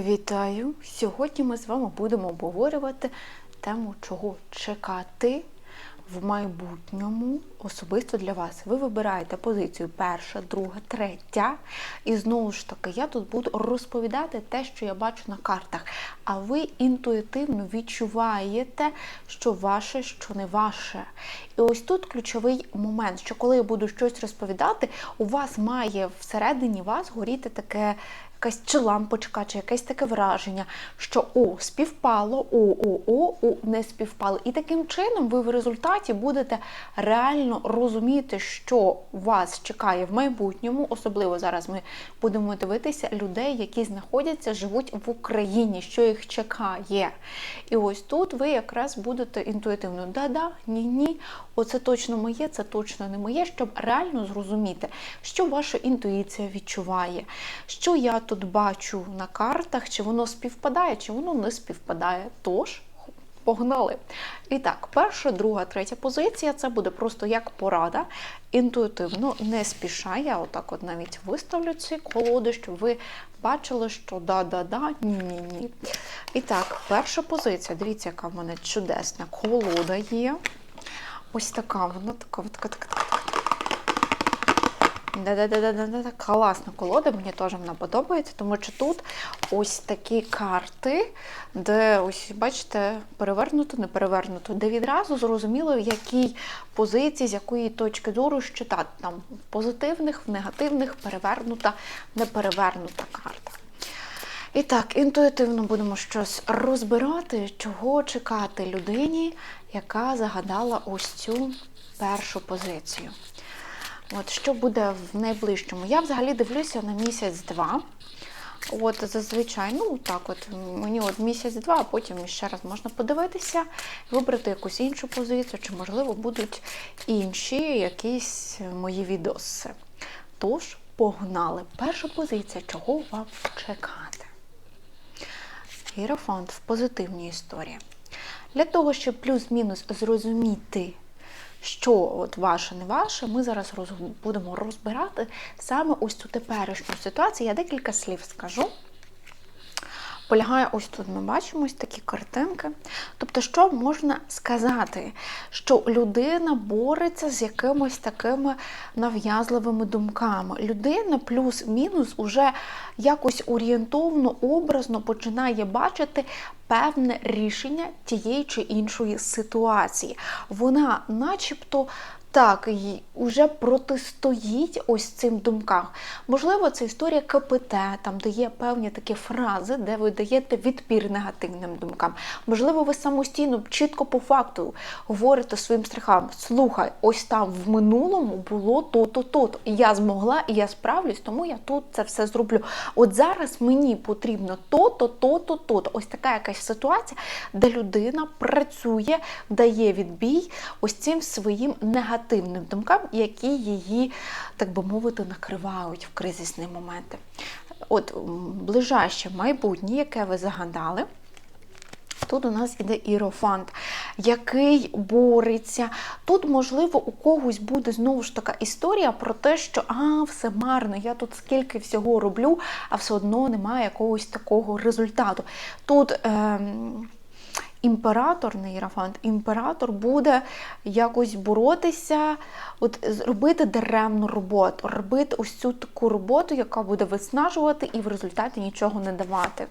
Вітаю! Сьогодні ми з вами будемо обговорювати тему, чого чекати в майбутньому особисто для вас. Ви вибираєте позицію перша, друга, третя. І знову ж таки, я тут буду розповідати те, що я бачу на картах. А ви інтуїтивно відчуваєте, що ваше, що не ваше. І ось тут ключовий момент, що коли я буду щось розповідати, у вас має всередині вас горіти таке якась чи лампочка, чи якесь таке враження, що о, співпало, о, о, о, о, не співпало. І таким чином ви в результаті будете реально розуміти, що вас чекає в майбутньому. Особливо зараз ми будемо дивитися людей, які знаходяться, живуть в Україні, що їх чекає. І ось тут ви якраз будете інтуїтивно да-да, ні-ні, оце точно моє, це точно не моє, щоб реально зрозуміти, що ваша інтуїція відчуває, що я тут бачу на картах, чи воно співпадає, чи воно не співпадає. Тож. Погнали. І так, перша, друга, третя позиція це буде просто як порада. Інтуїтивно, не спіша. Я отак от навіть виставлю ці колоди, щоб ви бачили, що да-да-да, ні-ні-ні. І так, перша позиція. Дивіться, яка в мене чудесна колода є. Ось така, вона така, така, така, така. Да-да-да-да-да, класна колода, мені теж вона подобається, тому що тут ось такі карти, де ось, бачите, перевернуто, не перевернуто, де відразу зрозуміло, в якій позиції, з якої точки зору читати. Там в позитивних, в негативних, перевернута, не перевернута карта. І так, інтуїтивно будемо щось розбирати, чого чекати людині, яка загадала ось цю першу позицію. От що буде в найближчому? Я взагалі дивлюся на місяць-два. От зазвичай, ну так, от мені от місяць-два, а потім ще раз можна подивитися, вибрати якусь іншу позицію, чи, можливо, будуть інші якісь мої відоси. Тож, погнали. Перша позиція, чого вам чекати? Гірофант в позитивній історії. Для того, щоб плюс-мінус зрозуміти, що от ваше, не ваше, ми зараз роз, будемо розбирати саме ось цю теперішню ситуацію. Я декілька слів скажу. Полягає ось тут, ми бачимо ось такі картинки. Тобто, що можна сказати? Що людина бореться з якимось такими нав'язливими думками. Людина плюс-мінус уже якось орієнтовно, образно починає бачити певне рішення тієї чи іншої ситуації. Вона, начебто, так, вже протистоїть ось цим думкам. Можливо, це історія КПТ, там де є певні такі фрази, де ви даєте відпір негативним думкам. Можливо, ви самостійно, чітко по факту говорите своїм страхам: слухай, ось там в минулому було то-то, то-то. Я змогла, і я справлюсь, тому я тут це все зроблю. От зараз мені потрібно то-то, то-то, то-то. Ось така якась ситуація, де людина працює, дає відбій ось цим своїм негативним негативним думкам, які її, так би мовити, накривають в кризисні моменти. От ближайше майбутнє, яке ви загадали. Тут у нас іде ірофант, який бореться. Тут, можливо, у когось буде знову ж така історія про те, що а, все марно, я тут скільки всього роблю, а все одно немає якогось такого результату. Тут. Е імператор, не ірафант, імператор буде якось боротися, от робити даремну роботу, робити ось цю таку роботу, яка буде виснажувати і в результаті нічого не давати.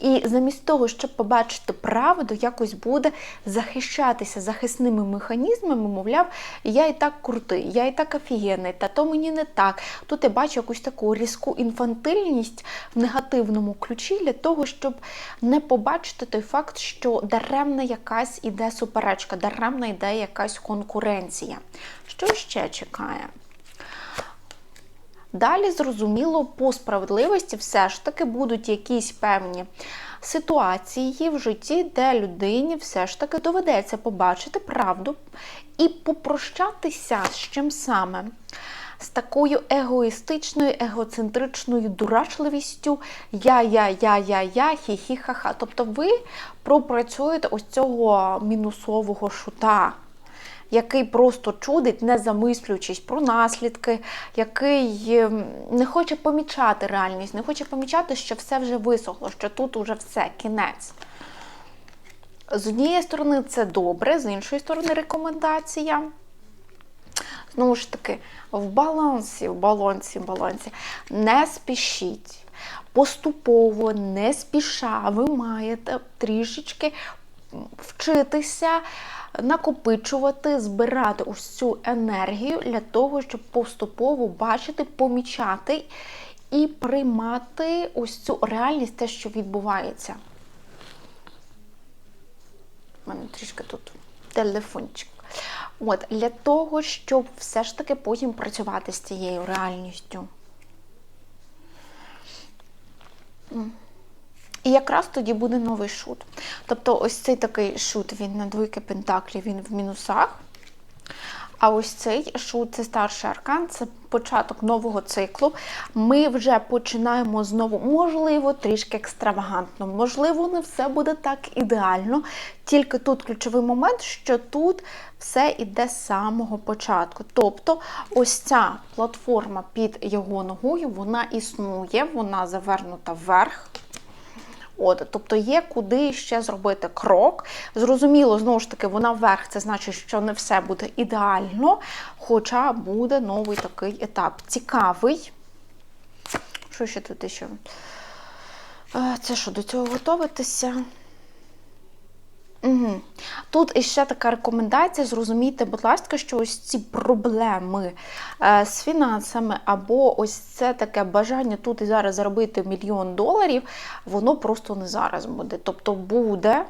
І замість того, щоб побачити правду, якось буде захищатися захисними механізмами, мовляв, я і так крутий, я і так офігенний, та то мені не так. Тут я бачу якусь таку різку інфантильність в негативному ключі для того, щоб не побачити той факт, що даремна якась іде суперечка, даремна йде якась конкуренція. Що ще чекає? Далі, зрозуміло, по справедливості все ж таки будуть якісь певні ситуації в житті, де людині все ж таки доведеться побачити правду і попрощатися з чим саме. З такою егоїстичною, егоцентричною дурашливістю я-я-я-я-я, хі-хі-ха-ха. Тобто ви пропрацюєте ось цього мінусового шута який просто чудить, не замислюючись про наслідки, який ем, не хоче помічати реальність, не хоче помічати, що все вже висохло, що тут уже все, кінець. З однієї сторони, це добре, з іншої сторони, рекомендація. Знову ж таки, в балансі, в балансі, в балансі. Не спішіть. Поступово, не спіша, ви маєте трішечки вчитися, накопичувати, збирати цю енергію для того, щоб поступово бачити, помічати і приймати ось цю реальність, те, що відбувається. У мене трішки тут телефончик. От, для того, щоб все ж таки потім працювати з цією реальністю. І якраз тоді буде новий шут. Тобто, ось цей такий шут, він на двойки пентаклів, він в мінусах. А ось цей шут це старший аркан, це початок нового циклу. Ми вже починаємо знову, можливо, трішки екстравагантно, можливо, не все буде так ідеально. Тільки тут ключовий момент, що тут все іде з самого початку. Тобто, ось ця платформа під його ногою, вона існує, вона завернута вверх. От, Тобто є куди ще зробити крок. Зрозуміло, знову ж таки, вона вверх, це значить, що не все буде ідеально, хоча буде новий такий етап. Цікавий. Що ще тут ще? Е, Це що, до цього готуватися? Угу. Тут іще така рекомендація: зрозумійте, будь ласка, що ось ці проблеми е, з фінансами, або ось це таке бажання тут і зараз заробити мільйон доларів, воно просто не зараз буде. Тобто буде.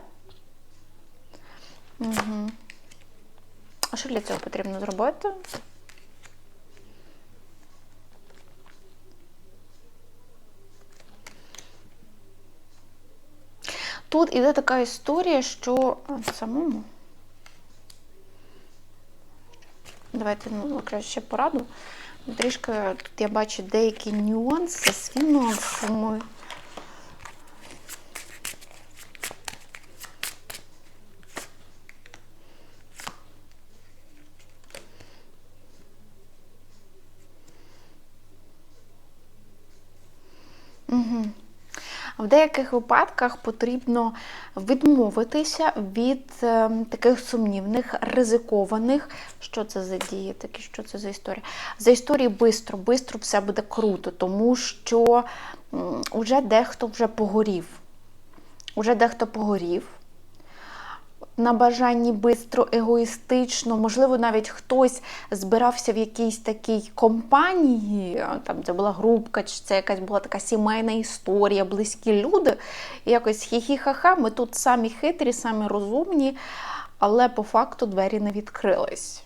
Угу. А що для цього потрібно зробити? Тут іде така історія, що самому. Давайте ну, краще пораду. Трішки тут я бачу деякі нюанси з фінансами. Угу. В деяких випадках потрібно відмовитися від е, таких сумнівних, ризикованих. Що це за дії такі, що це за історія? За історії бистро, бистро все буде круто, тому що вже дехто вже погорів. Уже дехто погорів на бажанні бистро, егоїстично, можливо, навіть хтось збирався в якійсь такій компанії, там це була групка, чи це якась була така сімейна історія, близькі люди. І якось хі-хі-ха-ха, ми тут самі хитрі, самі розумні, але по факту двері не відкрились.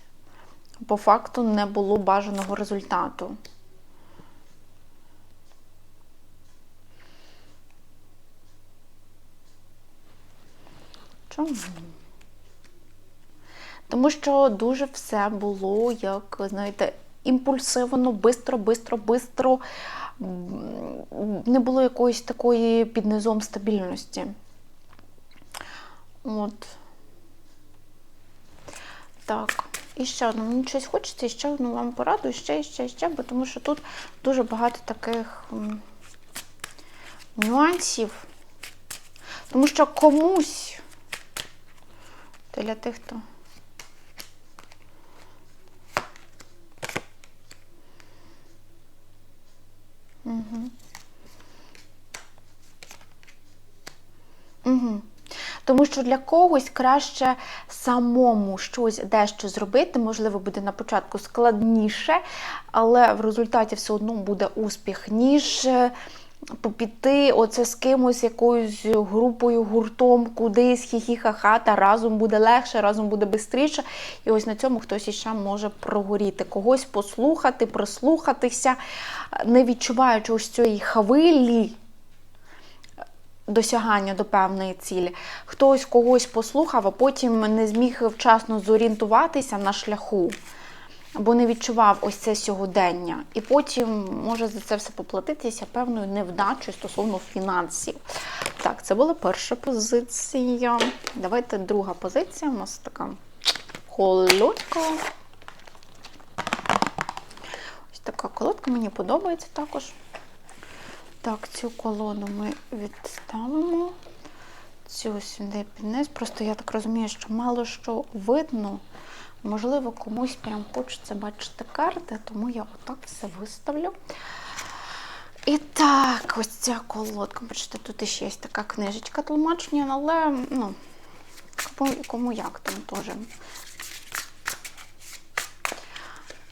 По факту не було бажаного результату. Чому? Тому що дуже все було, як, знаєте, імпульсивно, бистро, бистро, бистро. Не було якоїсь такої під низом стабільності. От. Так. І ще одну, мені щось хочеться, ще одну вам пораду, ще, ще, ще, бо тому що тут дуже багато таких нюансів. Тому що комусь, для тих, хто. Угу. Тому що для когось краще самому щось дещо зробити, можливо, буде на початку складніше, але в результаті все одно буде успіх, ніж попіти оце з кимось, якоюсь групою, гуртом, кудись, хі-хі-ха-ха, та разом буде легше, разом буде швидше. І ось на цьому хтось іще може прогоріти, когось послухати, прислухатися, не відчуваючи ось цієї хвилі. Досягання до певної цілі. Хтось когось послухав, а потім не зміг вчасно зорієнтуватися на шляху або не відчував ось це сьогодення. І потім може за це все поплатитися певною невдачею стосовно фінансів. Так, це була перша позиція. Давайте друга позиція. У нас така колодка. Ось така колодка, мені подобається також. Так, цю колоду ми відставимо. Цю сюди під низ. Просто я так розумію, що мало що видно. Можливо, комусь прям хочеться бачити карти, тому я отак все виставлю. І так, ось ця колодка. Бачите, тут ще є така книжечка тлумачення, але ну, кому, як там теж.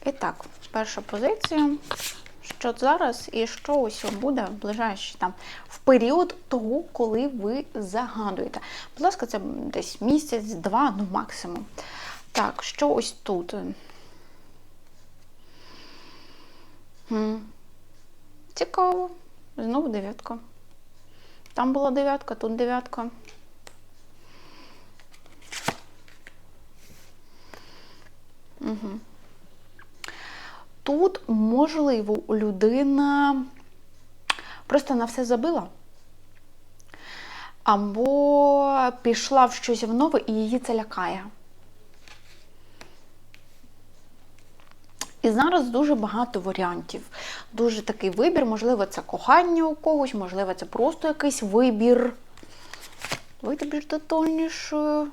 І так, перша позиція. Що зараз і що ось буде в ближайші там в період того, коли ви загадуєте. Будь ласка, це десь місяць, два, ну максимум. Так, що ось тут? Цікаво. Знову дев'ятка. Там була дев'ятка, тут дев'ятка. Угу. Тут, можливо, людина просто на все забила. Або пішла в щось в нове і її це лякає. І зараз дуже багато варіантів. Дуже такий вибір, можливо, це кохання у когось, можливо, це просто якийсь вибір. Давайте більш детальніше.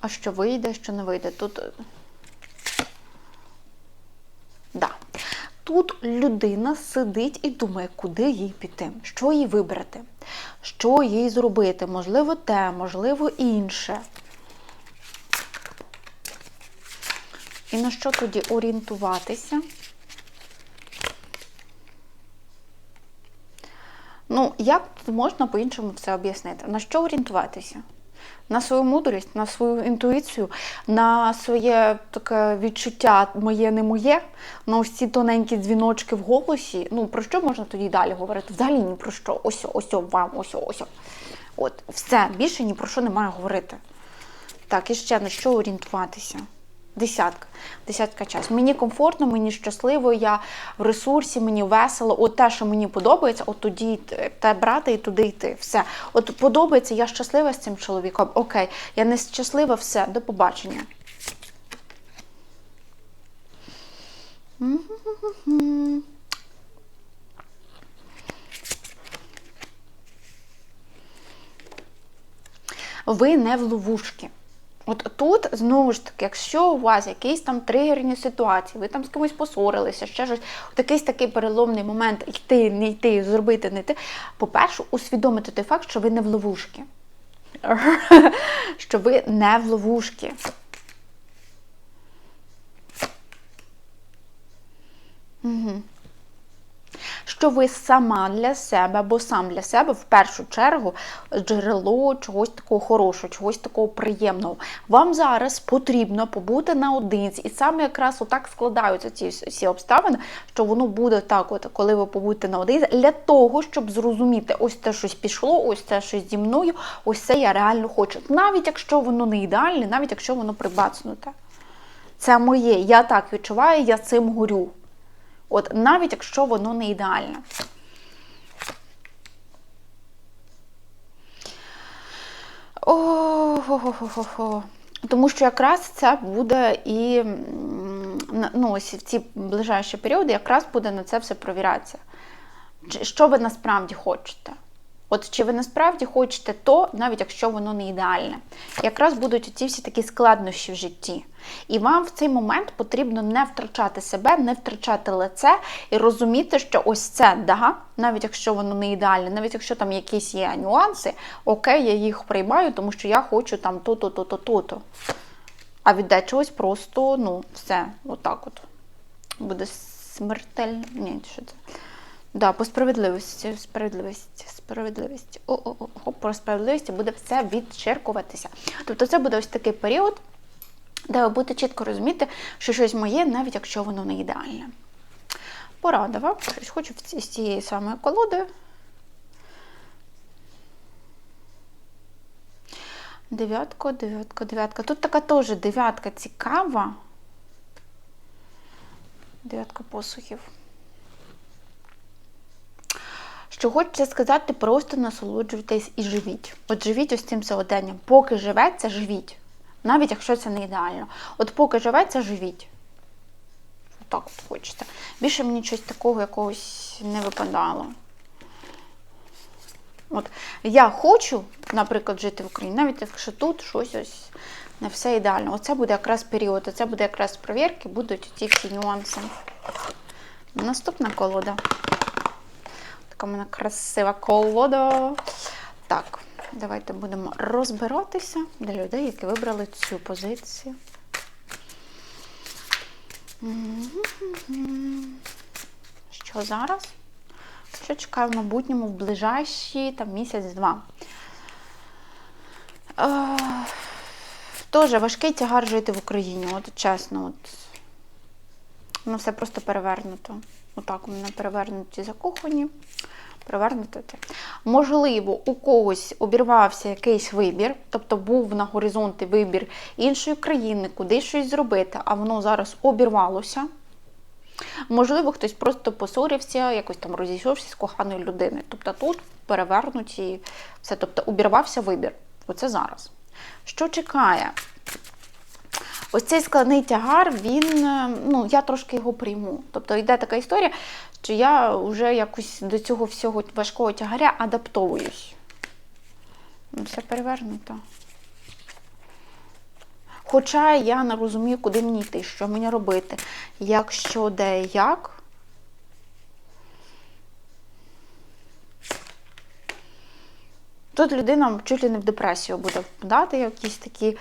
А що вийде, що не вийде? Тут. Да. Тут людина сидить і думає, куди їй піти, що їй вибрати, що їй зробити, можливо, те, можливо, інше. І на що тоді орієнтуватися? Ну, як тут можна по-іншому все об'яснити? На що орієнтуватися? На свою мудрість, на свою інтуїцію, на своє таке відчуття моє не моє, на ось ці тоненькі дзвіночки в голосі. Ну, про що можна тоді далі говорити? Взагалі ні про що. Ось, ось, вам, ось, ось. От, все, більше ні про що немає говорити. Так, і ще на що орієнтуватися? Десятка. Десятка час. Мені комфортно, мені щасливо, я в ресурсі, мені весело. От те, що мені подобається, от тоді те брати і туди йти. Все. От подобається, я щаслива з цим чоловіком. Окей, я не щаслива, все, до побачення. Ви не в ловушки. От тут, знову ж таки, якщо у вас якісь там тригерні ситуації, ви там з кимось посорилися, ще щось, от якийсь такий переломний момент йти, не йти, зробити, не йти. По-перше, усвідомити той факт, що ви не в ловушки. Що ви не в ловушки. Угу що ви сама для себе або сам для себе в першу чергу джерело чогось такого хорошого, чогось такого приємного. Вам зараз потрібно побути наодинці, і саме якраз отак складаються ці всі обставини, що воно буде так, от коли ви побудете наодинці, для того, щоб зрозуміти, ось це щось пішло, ось це щось зі мною, ось це я реально хочу. Навіть якщо воно не ідеальне, навіть якщо воно прибацнуте. Це моє, я так відчуваю, я цим горю. От навіть якщо воно не ідеальне. О-хо-хо-хо-хо. Тому що якраз це буде і ну, ось в ці ближайші періоди якраз буде на це все провіратися. Що ви насправді хочете? От чи ви насправді хочете то, навіть якщо воно не ідеальне. Якраз будуть ці всі такі складнощі в житті. І вам в цей момент потрібно не втрачати себе, не втрачати лице і розуміти, що ось це, да, навіть якщо воно не ідеальне, навіть якщо там якісь є нюанси, окей, я їх приймаю, тому що я хочу там то-то, то-то, то-то. А від дечогось просто, ну, все, отак от. Буде смертельно. Ні, що це? Да, по справедливості, справедливості, справедливості. О-о-о, про справедливості буде все відчеркуватися. Тобто це буде ось такий період, де ви будете чітко розуміти, що щось моє, навіть якщо воно не ідеальне. Порадова, щось хочу з цієї самої колоди. Дев'ятка, дев'ятка, дев'ятка. Тут така теж дев'ятка цікава. Дев'ятка посухів Що хочеться сказати, просто насолоджуйтесь і живіть. От живіть ось цим сьогоденням. Поки живеться, живіть. Навіть якщо це не ідеально. От поки живеться, живіть. Так от хочеться. Більше мені щось такого якогось не випадало. От я хочу, наприклад, жити в Україні, навіть якщо тут щось ось не все ідеально. Оце буде якраз період, оце буде якраз провірки, будуть ті всі нюанси. Наступна колода. Така в мене красива колода. Так, давайте будемо розбиратися для людей, які вибрали цю позицію. Що зараз? Що чекаю в майбутньому в ближайші там місяць-два. Е, Тоже важкий тягар жити в Україні, от чесно. От. Ну, все просто перевернуто. Отак у мене перевернуті закохані. Перевернуто це. Можливо, у когось обірвався якийсь вибір, тобто був на горизонті вибір іншої країни, куди щось зробити, а воно зараз обірвалося. Можливо, хтось просто посорився, якось там розійшовся з коханою людиною. Тобто тут перевернуті все, тобто обірвався вибір. Оце зараз. Що чекає? Ось цей складний тягар, він, е, ну, я трошки його прийму. Тобто йде така історія, що я вже якось до цього всього важкого тягаря адаптовуюсь. Ну, Все перевернуто. Хоча я не розумію, куди мені йти, що мені робити, як, що, де, як. Тут людина чуть ли не в депресію буде впадати, якісь такі.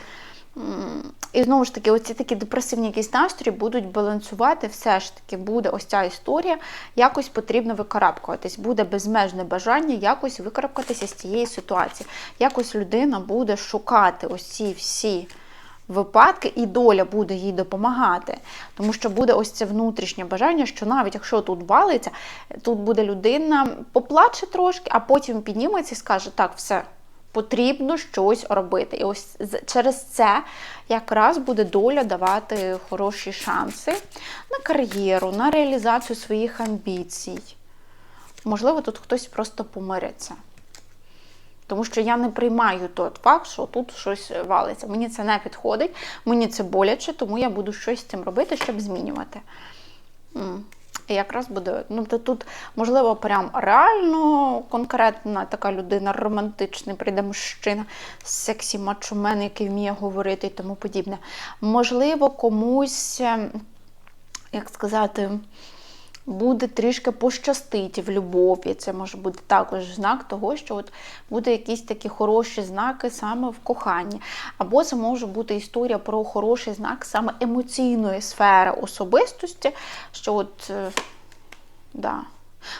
І знову ж таки, оці такі депресивні якісь настрої будуть балансувати, все ж таки буде ось ця історія, якось потрібно викарабкуватись, буде безмежне бажання якось викарабкатися з цієї ситуації. Якось людина буде шукати ось всі випадки, і доля буде їй допомагати. Тому що буде ось це внутрішнє бажання, що навіть якщо тут валиться, тут буде людина поплаче трошки, а потім підніметься і скаже: так, все. Потрібно щось робити. І ось через це якраз буде доля давати хороші шанси на кар'єру, на реалізацію своїх амбіцій. Можливо, тут хтось просто помириться. Тому що я не приймаю той факт, що тут щось валиться. Мені це не підходить, мені це боляче, тому я буду щось з цим робити, щоб змінювати. Якраз буде, ну то тут, можливо, прям реально конкретна така людина, романтичний, прийде мужчина, сексі мачумен, який вміє говорити і тому подібне. Можливо, комусь, ем, як сказати, буде трішки пощастить в любові. Це може бути також знак того, що от буде якісь такі хороші знаки саме в коханні. Або це може бути історія про хороший знак саме емоційної сфери особистості, що от. е, Да.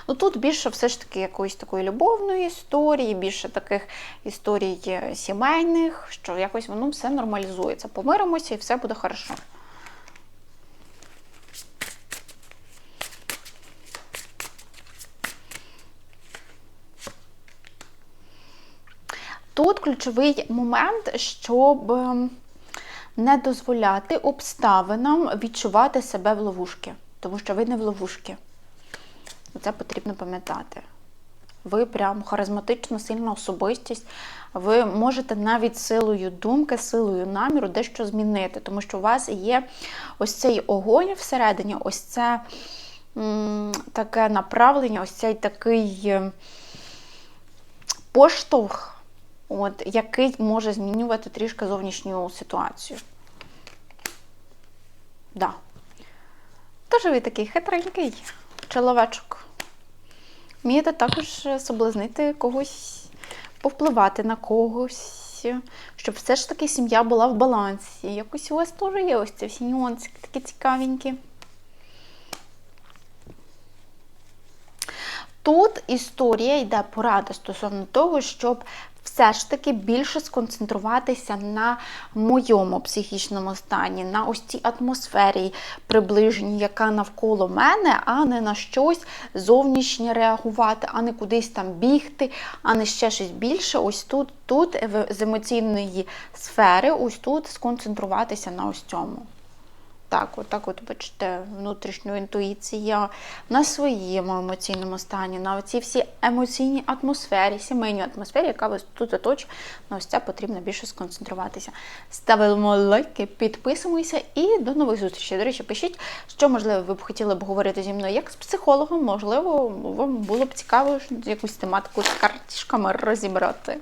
Ну тут більше все ж таки якоїсь такої любовної історії, більше таких історій е, сімейних, що якось воно все нормалізується. Помиримося і все буде хорошо. Тут ключовий момент, щоб ем, не дозволяти обставинам відчувати себе в ловушки, тому що ви не в ловушки. Це потрібно пам'ятати. Ви прям харизматична, сильна особистість. Ви можете навіть силою думки, силою наміру дещо змінити, тому що у вас є ось цей огонь всередині, ось це таке направлення, ось цей такий е, поштовх, от, який може змінювати трішки зовнішню ситуацію. Да. Тож ви такий хитренький чоловічок. Вмієте також соблазнити когось, повпливати на когось, щоб все ж таки сім'я була в балансі. Якось у вас теж є ось ці всі нюанси такі цікавенькі. Тут історія йде порада стосовно того, щоб все ж таки більше сконцентруватися на моєму психічному стані, на ось цій атмосфері приближеній, яка навколо мене, а не на щось зовнішнє реагувати, а не кудись там бігти, а не ще щось більше. Ось тут, тут з емоційної сфери, ось тут сконцентруватися на ось цьому. Так, отак от бачите, внутрішню інтуїція на своєму емоційному стані, на цій всій емоційній атмосфері, сімейній атмосфері, яка вас тут оточує, на ось це потрібно більше сконцентруватися. Ставимо лайки, підписуємося і до нових зустрічей. До речі, пишіть, що можливо ви б хотіли б говорити зі мною як з психологом, можливо, вам було б цікаво якусь тематику з картішками розібрати.